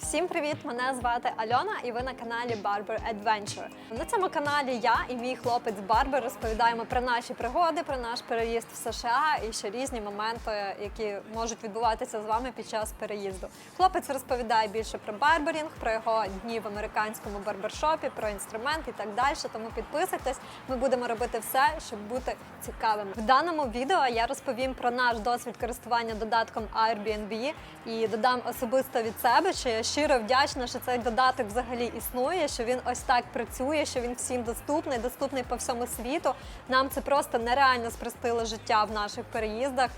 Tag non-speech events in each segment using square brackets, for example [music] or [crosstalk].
Всім привіт! Мене звати Альона, і ви на каналі Barber Adventure. На цьому каналі я і мій хлопець Барбер розповідаємо про наші пригоди, про наш переїзд в США і ще різні моменти, які можуть відбуватися з вами під час переїзду. Хлопець розповідає більше про барберінг, про його дні в американському барбершопі, про інструмент і так далі. Тому підписуйтесь. Ми будемо робити все, щоб бути цікавими. В даному відео я розповім про наш досвід користування додатком Airbnb і додам особисто від себе, що я щиро вдячна, що цей додаток взагалі існує, що він ось так працює, що він всім доступний, доступний по всьому світу. Нам це просто нереально спростило життя в наших переїздах.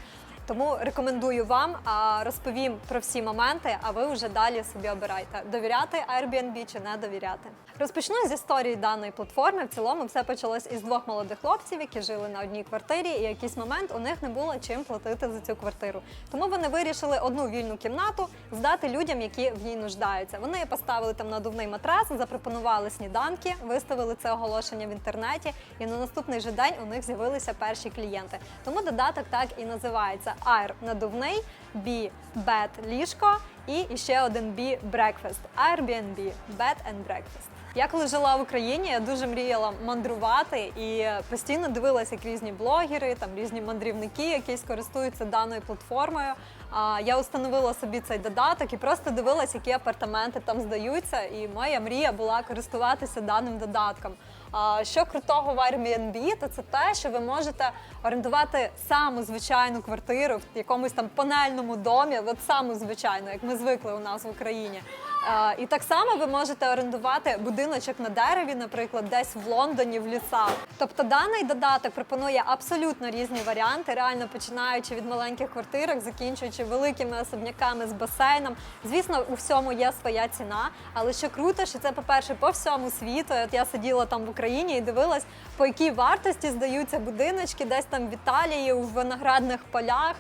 Тому рекомендую вам, розповім про всі моменти, а ви вже далі собі обирайте, довіряти Airbnb чи не довіряти. Розпочну з історії даної платформи. В цілому все почалось із двох молодих хлопців, які жили на одній квартирі, і якийсь момент у них не було чим платити за цю квартиру. Тому вони вирішили одну вільну кімнату здати людям, які в ній нуждаються. Вони поставили там надувний матрас, запропонували сніданки, виставили це оголошення в інтернеті, і на наступний же день у них з'явилися перші клієнти. Тому додаток так і називається Air надувний, B Bed ліжко і ще один B Breakfast. Airbnb Bed and Breakfast. Я коли жила в Україні, я дуже мріяла мандрувати і постійно дивилася, як різні блогери, там різні мандрівники, якісь користуються даною платформою. А я установила собі цей додаток і просто дивилася, які апартаменти там здаються. І моя мрія була користуватися даним додатком. А що крутого в Airbnb, то це те, що ви можете орендувати саму звичайну квартиру в якомусь там панельному домі, от саму звичайну, як ми звикли у нас в Україні. І так само ви можете орендувати будиночок на дереві, наприклад, десь в Лондоні, в лісах. Тобто даний додаток пропонує абсолютно різні варіанти, реально починаючи від маленьких квартирок, закінчуючи великими особняками з басейном. Звісно, у всьому є своя ціна, але що круто, що це, по-перше, по всьому світу. От я сиділа там в Україні і дивилась, по якій вартості здаються будиночки, десь там в Італії, у виноградних полях.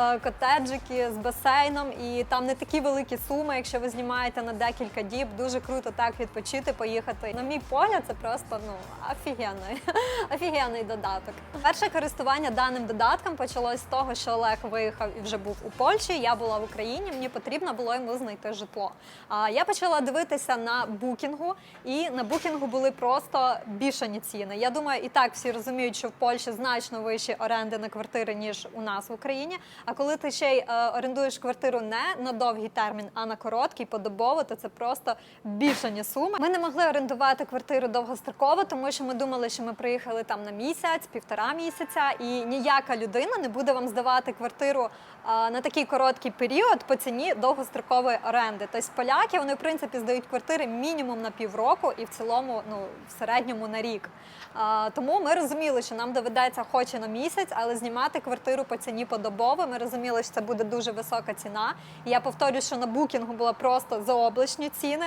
е, Котеджики з басейном, і там не такі великі суми, якщо ви знімаєте на декілька діб. Дуже круто так відпочити, поїхати. На мій погляд, це просто ну офігенний, [laughs] офігенний додаток. Перше користування даним додатком почалось з того, що Олег виїхав і вже був у Польщі. Я була в Україні. Мені потрібно було йому знайти житло. А я почала дивитися на букінгу, і на букінгу були просто бішані ціни. Я думаю, і так всі розуміють, що в Польщі значно вищі оренди на квартири ніж у нас в Україні. А коли ти ще й е, орендуєш квартиру не на довгий термін, а на короткий, подобово, то це просто бішані суми. Ми не могли орендувати квартиру довгостроково, тому що ми думали, що ми приїхали там на місяць, півтора місяця, і ніяка людина не буде вам здавати квартиру а, на такий короткий період по ціні довгострокової оренди. Тобто поляки вони в принципі здають квартири мінімум на півроку і в цілому, ну в середньому на рік. А, тому ми розуміли, що нам доведеться хоч і на місяць, але знімати квартиру по ціні подобово. Ми розуміли, що це буде дуже висока ціна. І я повторюю, що на букінгу було просто заоблачні ціни.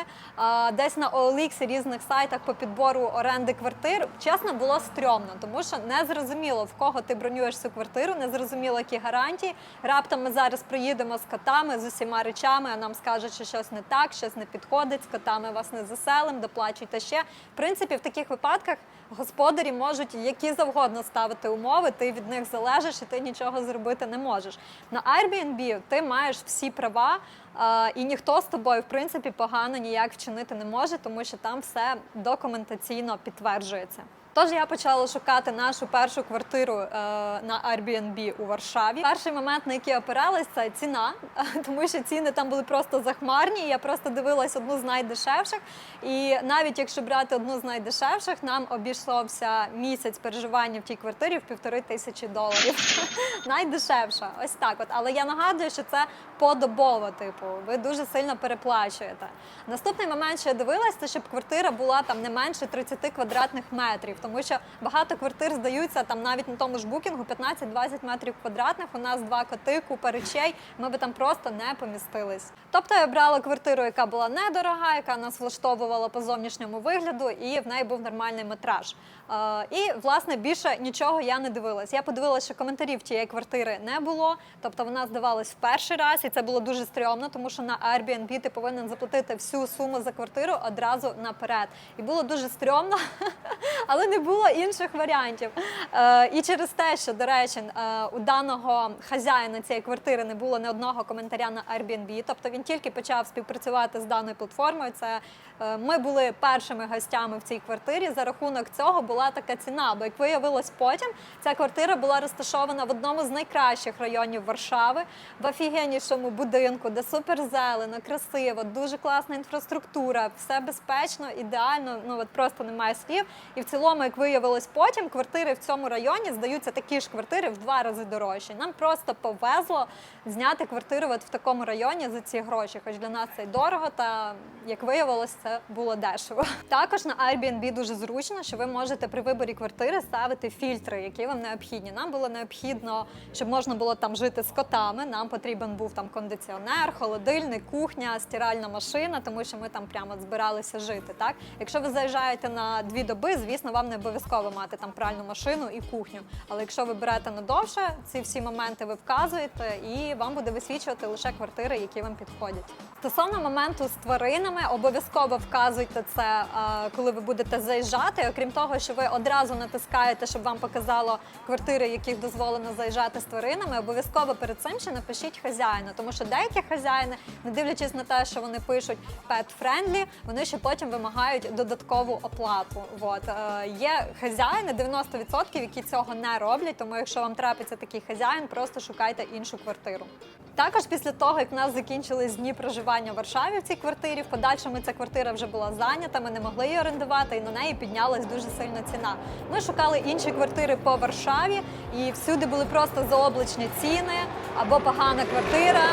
Десь на OLX різних сайтах по підбору оренди квартир чесно було стрьомно, тому що не зрозуміло в кого ти бронюєш цю квартиру, не зрозуміло, які гарантії. Раптом ми зараз приїдемо з котами з усіма речами, а нам скажуть, що щось не так, щось не підходить. З котами вас не заселим, доплачуйте ще. В принципі, в таких випадках господарі можуть які завгодно ставити умови. Ти від них залежиш, і ти нічого зробити не можеш. На Airbnb ти маєш всі права. І ніхто з тобою, в принципі, погано ніяк вчинити не може, тому що там все документаційно підтверджується. Тож я почала шукати нашу першу квартиру е, на Airbnb у Варшаві. Перший момент, на який я опиралась, це ціна, [laughs] тому що ціни там були просто захмарні. Я просто дивилась одну з найдешевших. І навіть якщо брати одну з найдешевших, нам обійшовся місяць переживання в тій квартирі в півтори тисячі доларів. [laughs] Найдешевша, ось так. От, але я нагадую, що це подобово, типу, ви дуже сильно переплачуєте. Наступний момент, що я дивилась, це щоб квартира була там не менше 30 квадратних метрів, тому що багато квартир здаються там навіть на тому ж букінгу 15-20 метрів квадратних. У нас два коти, купа речей. Ми би там просто не помістились. Тобто я брала квартиру, яка була недорога, яка нас влаштовувала по зовнішньому вигляду, і в неї був нормальний метраж. Е, і власне більше нічого я не дивилась. Я подивилася, що коментарів тієї квартири не було. Тобто вона здавалась в перший раз, і це було дуже стрьомно, тому що на Airbnb ти повинен заплатити всю суму за квартиру одразу наперед. І було дуже стрьомно, [laughs] але не було інших варіантів. Е, і через те, що, до речі, е, у даного хазяїна цієї квартири не було ні одного коментаря на Airbnb, тобто він тільки почав співпрацювати з даною платформою. Це е, ми були першими гостями в цій квартирі. За рахунок цього була така ціна. Бо як виявилось потім, ця квартира була розташована в одному з найкращих районів Варшави, в офігеннішому будинку, де супер зелено, красиво, дуже класна інфраструктура, все безпечно, ідеально. Ну от просто немає слів. І в цілому, як виявилось потім, квартири в цьому районі здаються такі ж квартири в два рази дорожчі. Нам просто повезло зняти квартиру от в такому районі за ці гроші, хоч для нас це й дорого, та як виявилось, це було дешево. [laughs] Також на Airbnb дуже зручно, що ви можете при виборі квартири ставити фільтри, які вам необхідні. Нам було необхідно, щоб можна було там жити з котами. Нам потрібен був там кондиціонер, холодильник, кухня, стиральна машина, тому що ми там прямо збиралися жити. Так, якщо ви заїжджаєте на дві доби, звісно, вам не обов'язково мати там пральну машину і кухню. Але якщо ви берете надовше, ці всі моменти ви вказуєте, і вам буде висвічувати лише квартири, які вам підходять. Стосовно моменту з тваринами, обов'язково вказуйте це, е, коли ви будете заїжджати. Окрім того, що ви одразу натискаєте, щоб вам показало квартири, яких дозволено заїжджати з тваринами. Обов'язково перед цим ще напишіть хазяїну, тому що деякі хазяїни, не дивлячись на те, що вони пишуть pet friendly, вони ще потім вимагають додаткову оплату. От е, є хазяїни 90%, які цього не роблять. Тому якщо вам трапиться такий хазяїн, просто шукайте іншу квартиру. Також після того, як в нас закінчились дні проживання в Варшаві в цій квартирі, в подальшому ця квартира вже була зайнята, ми не могли її орендувати, і на неї піднялась дуже сильна ціна. Ми шукали інші квартири по Варшаві, і всюди були просто заоблачні ціни або погана квартира.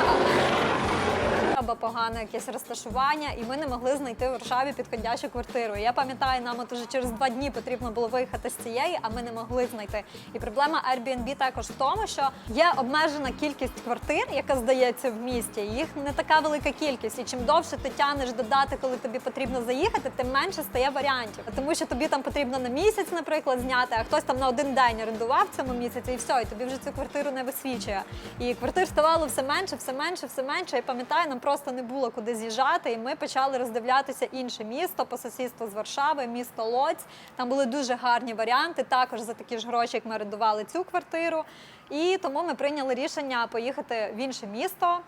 Або погане якесь розташування, і ми не могли знайти в Варшаві підходящу квартиру. Я пам'ятаю, нам от уже через два дні потрібно було виїхати з цієї, а ми не могли знайти. І проблема Airbnb також в тому, що є обмежена кількість квартир, яка здається в місті. Їх не така велика кількість. І чим довше ти тянеш додати, коли тобі потрібно заїхати, тим менше стає варіантів. Тому що тобі там потрібно на місяць, наприклад, зняти, а хтось там на один день орендував цьому місяці, і все, і тобі вже цю квартиру не висвічує. І квартир ставало все менше, все менше, все менше. І пам'ятаю, нам просто не було куди з'їжджати, і ми почали роздивлятися інше місто по сусідству з Варшави, місто Лоць. Там були дуже гарні варіанти, також за такі ж гроші, як ми орендували цю квартиру. І тому ми прийняли рішення поїхати в інше місто,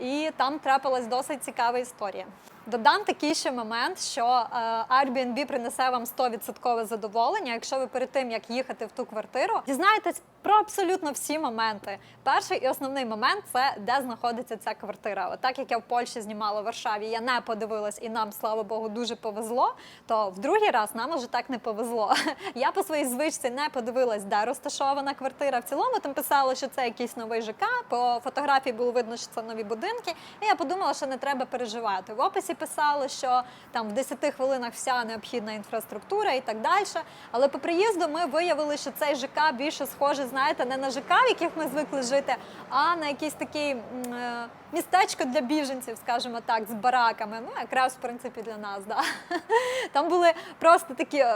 і там трапилась досить цікава історія. Додам такий ще момент, що е, Airbnb принесе вам 100% задоволення, якщо ви перед тим як їхати в ту квартиру, дізнаєтесь про абсолютно всі моменти. Перший і основний момент це де знаходиться ця квартира. От так як я в Польщі знімала в Варшаві, я не подивилась, і нам, слава Богу, дуже повезло. То в другий раз нам уже так не повезло. [laughs] Я по своїй звичці не подивилась, де розташована квартира. В цілому там писало, що це якийсь новий ЖК. По фотографії було видно, що це нові будинки. І я подумала, що не треба переживати. В описі писало, що там в 10 хвилинах вся необхідна інфраструктура і так далі. Але по приїзду ми виявили, що цей ЖК більше схоже, знаєте, не на ЖК, в яких ми звикли жити, а на якийсь такий е, містечко для біженців, скажімо так, з бараками. Ну, якраз в принципі для нас. Да. [laughs] Там були просто такі е,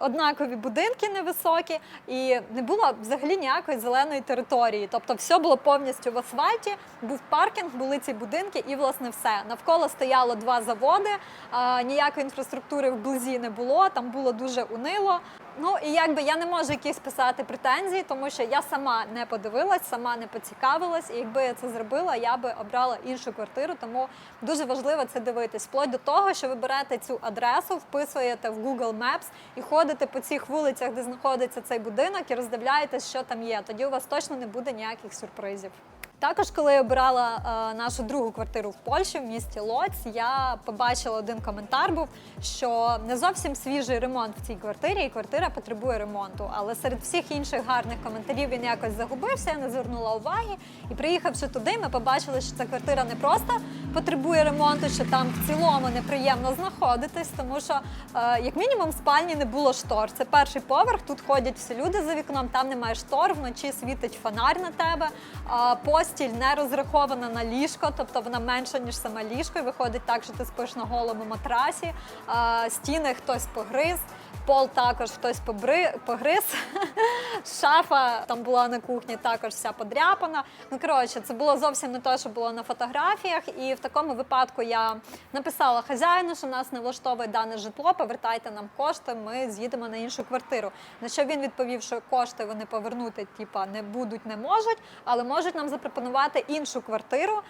однакові будинки невисокі, і не було взагалі ніякої зеленої території. Тобто, все було повністю в асфальті, був паркінг, були ці будинки, і власне все. Навколо стояло два заводи, е, ніякої інфраструктури вблизі не було. Там було дуже унило. Ну і якби я не можу якісь писати претензії, тому що я сама не подивилась, сама не поцікавилась. І якби я це зробила, я би обрала іншу квартиру. Тому дуже важливо це дивитись. Вплоть до того, що ви берете цю адресу, вписуєте в Google Maps і ходите по цих вулицях, де знаходиться цей будинок, і роздивляєтесь, що там є. Тоді у вас точно не буде ніяких сюрпризів. Також, коли я обирала е, нашу другу квартиру в Польщі, в місті Лоць, я побачила один коментар був, що не зовсім свіжий ремонт в цій квартирі, і квартира потребує ремонту. Але серед всіх інших гарних коментарів він якось загубився, я не звернула уваги. І приїхавши туди, ми побачили, що ця квартира не просто потребує ремонту, що там в цілому неприємно знаходитись, тому що, е, як мінімум, в спальні не було штор. Це перший поверх. Тут ходять всі люди за вікном, там немає штор, вночі світить фонарь на тебе. Постіль не розрахована на ліжко, тобто вона менша, ніж саме ліжко, і виходить так, що ти спиш на голому матрасі. Стіни хтось погриз, пол також хтось побри, погриз. [laughs] Шафа там була на кухні, також вся подряпана. Ну коротше, це було зовсім не те, що було на фотографіях. І в такому випадку я написала хазяїну, що нас не влаштовує дане житло, повертайте нам кошти, ми з'їдемо на іншу квартиру. На що він відповів, що кошти вони повернути, типа не будуть, не можуть, але можуть нам запропонувати іншу квартиру.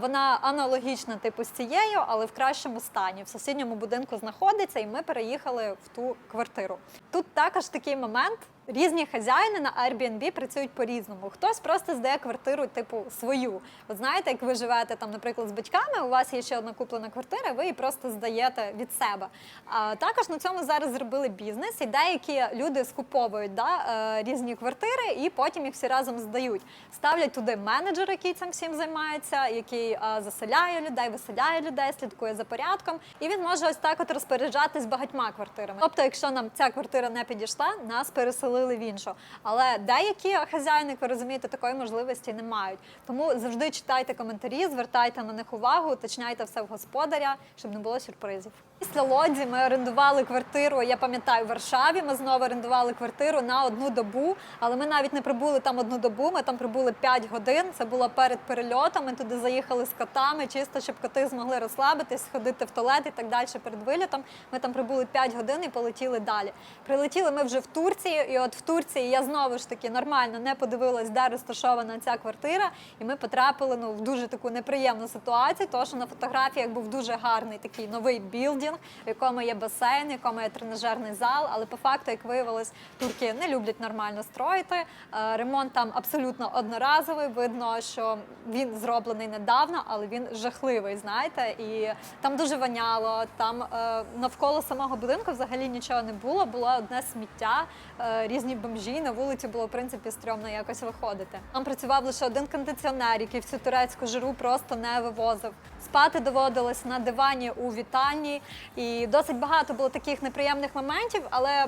Вона аналогічна типу з цією, але в кращому стані. В сусідньому будинку знаходиться, і ми переїхали в ту квартиру. Тут також такий момент. Різні хазяїни на Airbnb працюють по-різному. Хтось просто здає квартиру, типу, свою. От знаєте, як ви живете там, наприклад, з батьками, у вас є ще одна куплена квартира, ви її просто здаєте від себе. А також на цьому зараз зробили бізнес, і деякі люди скуповують да, е, різні квартири і потім їх всі разом здають. Ставлять туди менеджер, який цим всім займається, який е, заселяє людей, виселяє людей, слідкує за порядком. І він може ось так от розпоряджатись багатьма квартирами. Тобто, якщо нам ця квартира не підійшла, нас переселили в іншу. Але деякі хазяїни, як ви розумієте, такої можливості не мають. Тому завжди читайте коментарі, звертайте на них увагу, уточняйте все в господаря, щоб не було сюрпризів. Після Лодзі ми орендували квартиру. Я пам'ятаю, в Варшаві. Ми знову орендували квартиру на одну добу, але ми навіть не прибули там одну добу. Ми там прибули 5 годин. Це було перед перельотом. Ми туди заїхали з котами, чисто щоб коти змогли розслабитись, сходити в туалет і так далі перед вилітом. Ми там прибули 5 годин і полетіли далі. Прилетіли ми вже в Турцію, і от в Турції я знову ж таки нормально не подивилась, де розташована ця квартира, і ми потрапили ну в дуже таку неприємну ситуацію, тому що на фотографіях був дуже гарний такий новий білдинг, в якому є басейн, в якому є тренажерний зал. Але по факту, як виявилось, турки не люблять нормально строїти. Е, Ремонт там абсолютно одноразовий. Видно, що він зроблений недавно, але він жахливий. Знаєте, і там дуже воняло. Там е, навколо самого будинку взагалі нічого не було. Було одне сміття, е, різні бомжі. На вулиці було в принципі стрьомно якось виходити. Там працював лише один кондиціонер, який всю турецьку жиру просто не вивозив. Спати доводилось на дивані у вітальні, і досить багато було таких неприємних моментів, але.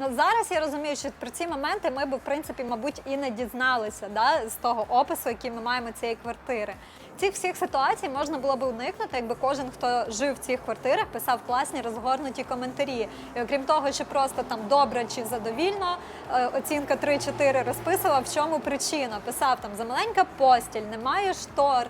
Ну, зараз я розумію, що про ці моменти ми б в принципі, мабуть, і не дізналися да, з того опису, який ми маємо цієї квартири. Цих всіх ситуацій можна було б уникнути, якби кожен, хто жив в цих квартирах, писав класні розгорнуті коментарі. І окрім того, що просто там добре чи задовільно, е, оцінка 3-4 розписував, в чому причина. Писав там за маленька постіль, немає штор,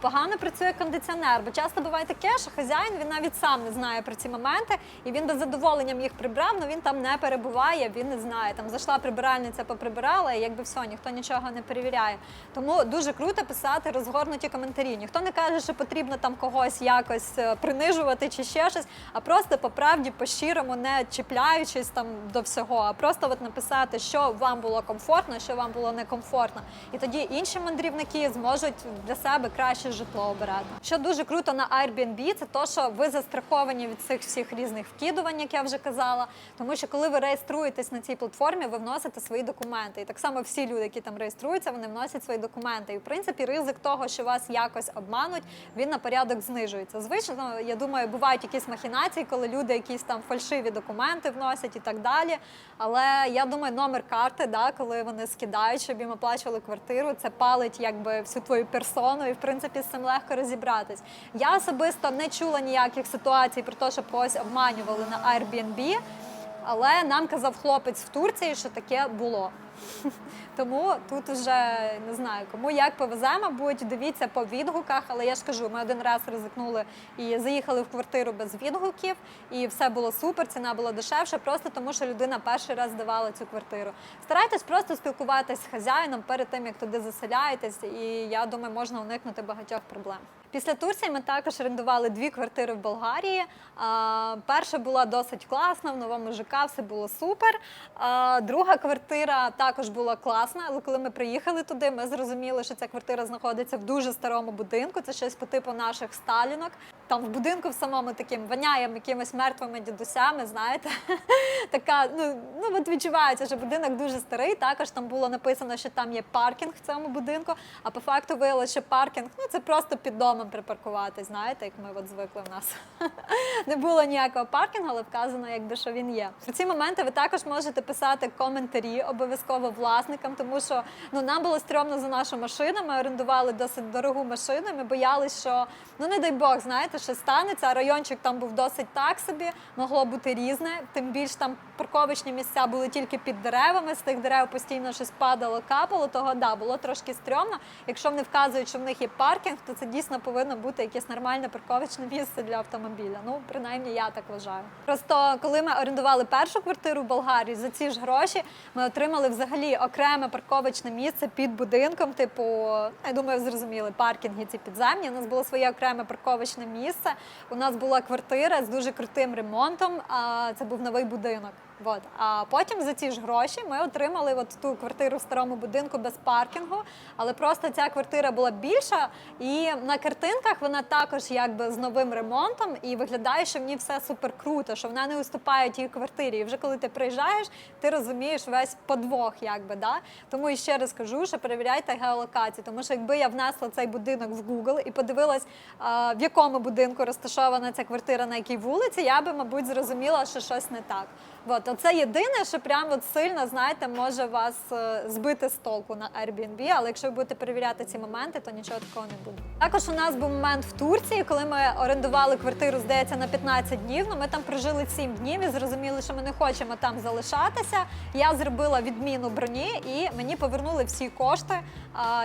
погано працює кондиціонер. Бо часто буває таке, що хазяїн він навіть сам не знає про ці моменти, і він би з задоволенням їх прибрав, але він там не перебуває, він не знає. Там зайшла прибиральниця, поприбирала, і якби все, ніхто нічого не перевіряє. Тому дуже круто писати розгорнуті коментарі. Ніхто не каже, що потрібно там когось якось е, принижувати чи ще щось, а просто по правді, по-щирому, не чіпляючись там до всього, а просто от написати, що вам було комфортно, що вам було некомфортно. І тоді інші мандрівники зможуть для себе краще житло обирати. Що дуже круто на Airbnb, це то, що ви застраховані від цих всіх різних вкидувань, як я вже казала. Тому що коли ви реєструєтесь на цій платформі, ви вносите свої документи. І так само всі люди, які там реєструються, вони вносять свої документи. І в принципі, ризик того, що вас якось обмануть, він на порядок знижується. Звично, я думаю, бувають якісь махінації, коли люди якісь там фальшиві документи вносять і так далі. Але я думаю, номер карти, да, коли вони скидають, щоб їм оплачували квартиру, це палить якби всю твою персону, і в принципі з цим легко розібратись. Я особисто не чула ніяких ситуацій про те, що когось обманювали на Airbnb, але нам казав хлопець в Турції, що таке було. [laughs] Тому тут вже не знаю, кому як повезе, мабуть, дивіться по відгуках. Але я ж кажу, ми один раз ризикнули і заїхали в квартиру без відгуків, і все було супер, ціна була дешевша, просто тому що людина перший раз здавала цю квартиру. Старайтесь просто спілкуватись з хазяїном перед тим, як туди заселяєтесь, і я думаю, можна уникнути багатьох проблем. Після Турції ми також орендували дві квартири в Болгарії. Перша була досить класна, в новому ЖК все було супер. Друга квартира також була класна, але коли ми приїхали туди, ми зрозуміли, що ця квартира знаходиться в дуже старому будинку. Це щось по типу наших сталінок. Там в будинку в самому таким воняєм якимись мертвими дідусями, знаєте. [laughs] така, ну, ну от відчувається, що будинок дуже старий. Також там було написано, що там є паркінг в цьому будинку, а по факту виявилося, що паркінг ну, це просто під домом припаркувати, знаєте, як ми от звикли в нас. [laughs] Не було ніякого паркінгу, але вказано, якби що він є. В ці моменти ви також можете писати коментарі обов'язково власникам, тому що ну нам було стрьомно за нашу машину. Ми орендували досить дорогу машину. Ми боялись, що ну не дай Бог, знаєте, що станеться. А райончик там був досить так собі, могло бути різне. Тим більш там парковочні місця були тільки під деревами. З тих дерев постійно щось падало, капало. Того да було трошки стрьомно. Якщо вони вказують, що в них є паркінг, то це дійсно повинно бути якесь нормальне парковочне місце для автомобіля. Ну принаймні я так вважаю. Просто коли ми орендували першу квартиру в Болгарії за ці ж гроші, ми отримали взагалі окреме парковочне місце під будинком. Типу, я думаю, зрозуміли, паркінги ці підземні. У нас було своє окреме парковочне місце. У нас була квартира з дуже крутим ремонтом. А це був новий будинок. От. А потім за ці ж гроші ми отримали от ту квартиру в старому будинку без паркінгу. Але просто ця квартира була більша, і на картинках вона також якби з новим ремонтом і виглядає, що в ній все супер круто, що вона не уступає тій квартирі. І вже коли ти приїжджаєш, ти розумієш весь подвох, якби да. Тому і ще раз кажу, що перевіряйте геолокацію, тому що якби я внесла цей будинок в Google і подивилась, в якому будинку розташована ця квартира, на якій вулиці, я би, мабуть, зрозуміла, що щось не так. От, оце єдине, що прямо сильно, знаєте, може вас е, збити з толку на Airbnb, але якщо ви будете перевіряти ці моменти, то нічого такого не буде. Також у нас був момент в Турції, коли ми орендували квартиру, здається, на 15 днів. Ну ми там прожили 7 днів і зрозуміли, що ми не хочемо там залишатися. Я зробила відміну броні і мені повернули всі кошти,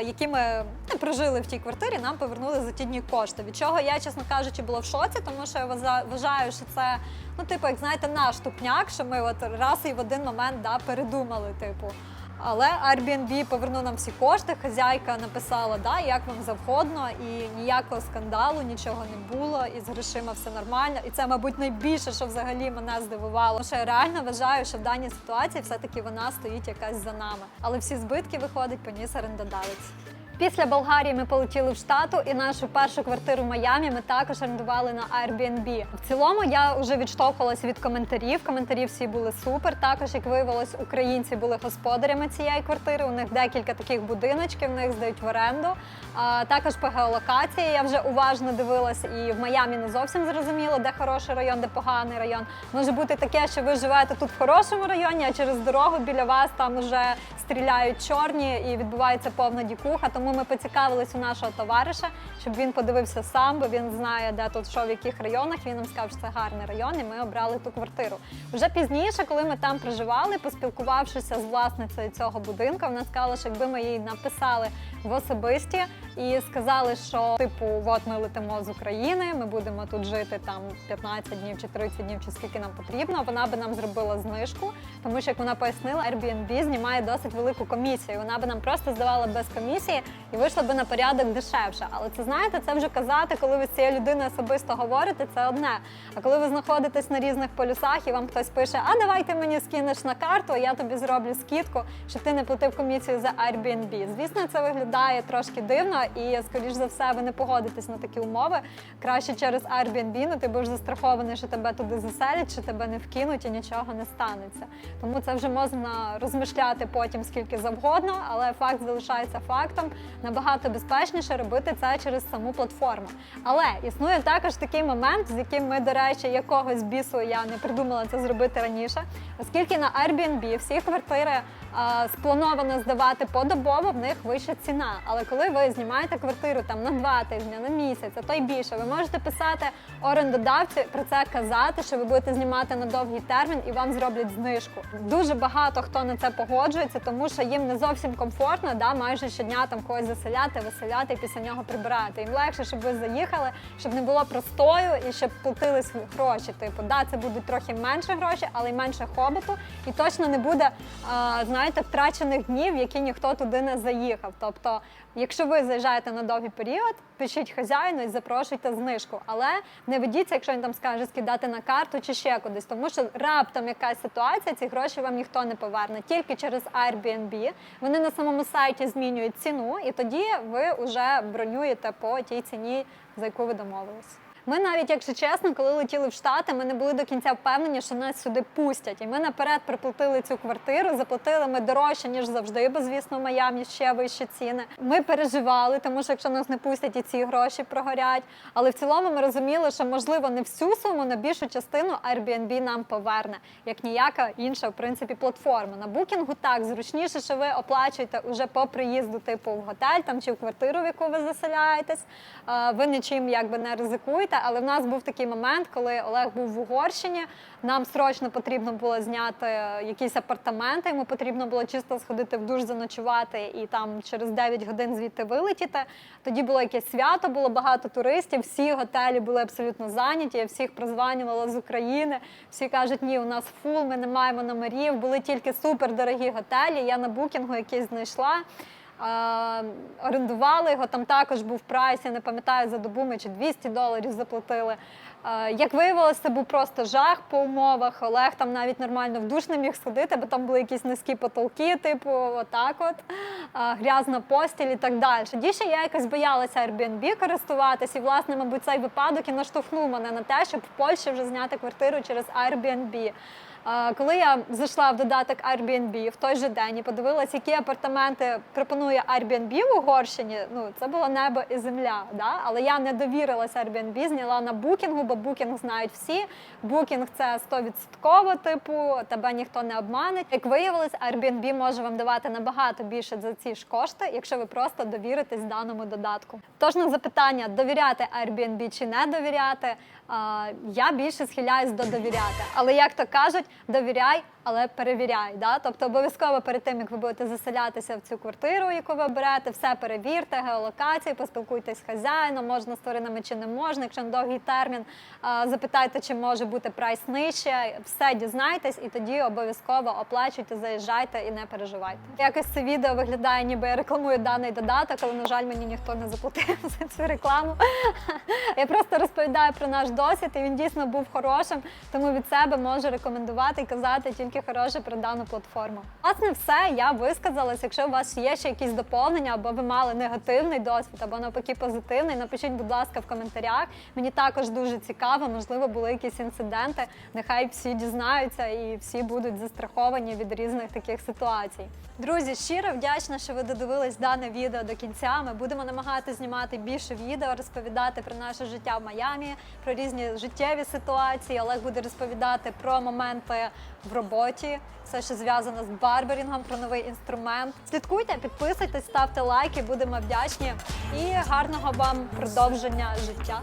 які ми не прожили в тій квартирі. Нам повернули за ті дні кошти. Від чого я, чесно кажучи, була в шоці, тому що я вважа- вважаю, що це ну, типу, як знаєте, наш тупняк, що ми от раз і в один момент да, передумали, типу. Але Airbnb повернув нам всі кошти. Хазяйка написала, да, як вам завгодно, і ніякого скандалу, нічого не було, і з грошима все нормально. І це, мабуть, найбільше, що взагалі мене здивувало. Що я реально вважаю, що в даній ситуації все-таки вона стоїть якась за нами. Але всі збитки виходить поніс орендодавець. Після Болгарії ми полетіли в Штату, і нашу першу квартиру в Майамі ми також орендували на Airbnb. В цілому я вже відштовхувалася від коментарів. Коментарі всі були супер. Також, як виявилось, українці були господарями цієї квартири. У них декілька таких будиночків, в них здають в оренду. А також по геолокації я вже уважно дивилась, і в Майамі не зовсім зрозуміло, де хороший район, де поганий район. Може бути таке, що ви живете тут в хорошому районі, а через дорогу біля вас там уже стріляють чорні і відбувається повна дікуха. Тому ми поцікавились у нашого товариша, щоб він подивився сам, бо він знає, де тут що в яких районах. Він нам сказав, що це гарний район, і ми обрали ту квартиру. Вже пізніше, коли ми там проживали, поспілкувавшися з власницею цього будинку, вона сказала, що якби ми їй написали в особисті і сказали, що типу, от ми летимо з України, ми будемо тут жити там 15 днів чи 30 днів, чи скільки нам потрібно. Вона би нам зробила знижку, тому що як вона пояснила, Airbnb знімає досить велику комісію. Вона би нам просто здавала без комісії і вийшла би на порядок дешевше. Але це знаєте, це вже казати, коли ви з цією людиною особисто говорите, це одне. А коли ви знаходитесь на різних полюсах і вам хтось пише, а давай ти мені скинеш на карту, а я тобі зроблю скидку, щоб ти не платив комісію за Airbnb. Звісно, це виглядає трошки дивно, і скоріш за все, ви не погодитесь на такі умови. Краще через Airbnb, ну ти будеш застрахований, що тебе туди заселять, що тебе не вкинуть і нічого не станеться. Тому це вже можна розмишляти потім скільки завгодно, але факт залишається фактом. Набагато безпечніше робити це через саму платформу. Але існує також такий момент, з яким ми, до речі, якогось бісу я не придумала це зробити раніше, оскільки на Airbnb всі квартири а, сплановано здавати подобово, в них вища ціна. Але коли ви знімаєте квартиру там на два тижні, на місяць, а то й більше, ви можете писати орендодавцю про це казати, що ви будете знімати на довгий термін і вам зроблять знижку. Дуже багато хто на це погоджується, тому що їм не зовсім комфортно, да, майже щодня там когось заселяти, виселяти і після нього прибирати. Їм легше, щоб ви заїхали, щоб не було простою і щоб платились гроші. Типу, да, це будуть трохи менше гроші, але й менше хоботу, і точно не буде, а, знаєте, втрачених днів, які ніхто туди не заїхав. Тобто, якщо ви заїжджаєте на довгий період, пишіть хазяїну і запрошуйте знижку. Але не ведіться, якщо він там скаже скидати на карту чи ще кудись, тому що раптом якась ситуація, ці гроші вам ніхто не поверне. Тільки через Airbnb. Вони на самому сайті змінюють ціну, і тоді ви вже бронюєте по тій ціні, за яку ви домовились. Ми навіть, якщо чесно, коли летіли в Штати, ми не були до кінця впевнені, що нас сюди пустять. І ми наперед приплатили цю квартиру. Заплатили ми дорожче ніж завжди, бо звісно, в Майамі ще вищі ціни. Ми переживали, тому що якщо нас не пустять, і ці гроші прогорять. Але в цілому ми розуміли, що можливо не всю суму, на більшу частину Airbnb нам поверне, як ніяка інша в принципі платформа. На букінгу так зручніше, що ви оплачуєте уже по приїзду, типу в готель там чи в квартиру, в яку ви заселяєтесь. Е, Ви нічим якби не ризикуєте. Але в нас був такий момент, коли Олег був в Угорщині. Нам срочно потрібно було зняти якісь апартаменти. Йому потрібно було чисто сходити в душ, заночувати і там через 9 годин звідти вилетіти. Тоді було якесь свято, було багато туристів. Всі готелі були абсолютно зайняті. Я всіх прозванювала з України. Всі кажуть, ні, у нас фул, ми не маємо номерів. Були тільки супердорогі готелі. Я на букінгу якийсь знайшла. Орендували його, там також був прайс, я не пам'ятаю за добу ми чи 200 доларів заплатили. Як виявилося, це був просто жах по умовах. Олег там навіть нормально в душ не міг сходити, бо там були якісь низькі потолки, типу, отак от, грязна постіль і так далі. Дійсно, я якось боялася Airbnb користуватись, і, власне, мабуть, цей випадок і наштовхнув мене на те, щоб в Польщі вже зняти квартиру через Airbnb. Коли я зайшла в додаток Airbnb в той же день і подивилась, які апартаменти пропонує Airbnb в Угорщині, ну це було небо і земля. Да? Але я не довірилася Airbnb, зняла на букінгу, бо букінг знають всі. Букінг це 100%, типу, тебе ніхто не обмане. Як виявилось, Airbnb може вам давати набагато більше за ці ж кошти, якщо ви просто довіритесь даному додатку. Тож на запитання довіряти Airbnb чи не довіряти. Я більше схиляюсь до довіряти. Але як то кажуть, довіряй, але перевіряй. Да? Тобто обов'язково перед тим, як ви будете заселятися в цю квартиру, яку ви берете, все перевірте, геолокацію, поспілкуйтесь з хазяїном, можна з тваринами чи не можна. Якщо на довгий термін, запитайте, чи може бути прайс нижче. Все дізнайтесь і тоді обов'язково оплачуйте, заїжджайте і не переживайте. Якось це відео виглядає, ніби я рекламую даний додаток, але на жаль, мені ніхто не заплатив [laughs] за цю рекламу. [laughs] Я просто розповідаю про наш досвід, і він дійсно був хорошим. Тому від себе можу рекомендувати і казати тільки хороше про дану платформу. Власне, все я висказалась. Якщо у вас є ще якісь доповнення, або ви мали негативний досвід, або навпаки позитивний, напишіть, будь ласка, в коментарях. Мені також дуже цікаво, можливо, були якісь інциденти. Нехай всі дізнаються і всі будуть застраховані від різних таких ситуацій. Друзі, щиро вдячна, що ви додивились дане відео до кінця. Ми будемо намагатися знімати більше відео, розповідати про наше життя в Майамі, про різні життєві ситуації. Олег буде розповідати про моменти в роботі, все, що зв'язано з барберінгом, про новий інструмент. Слідкуйте, підписуйтесь, ставте лайки, будемо вдячні і гарного вам продовження життя.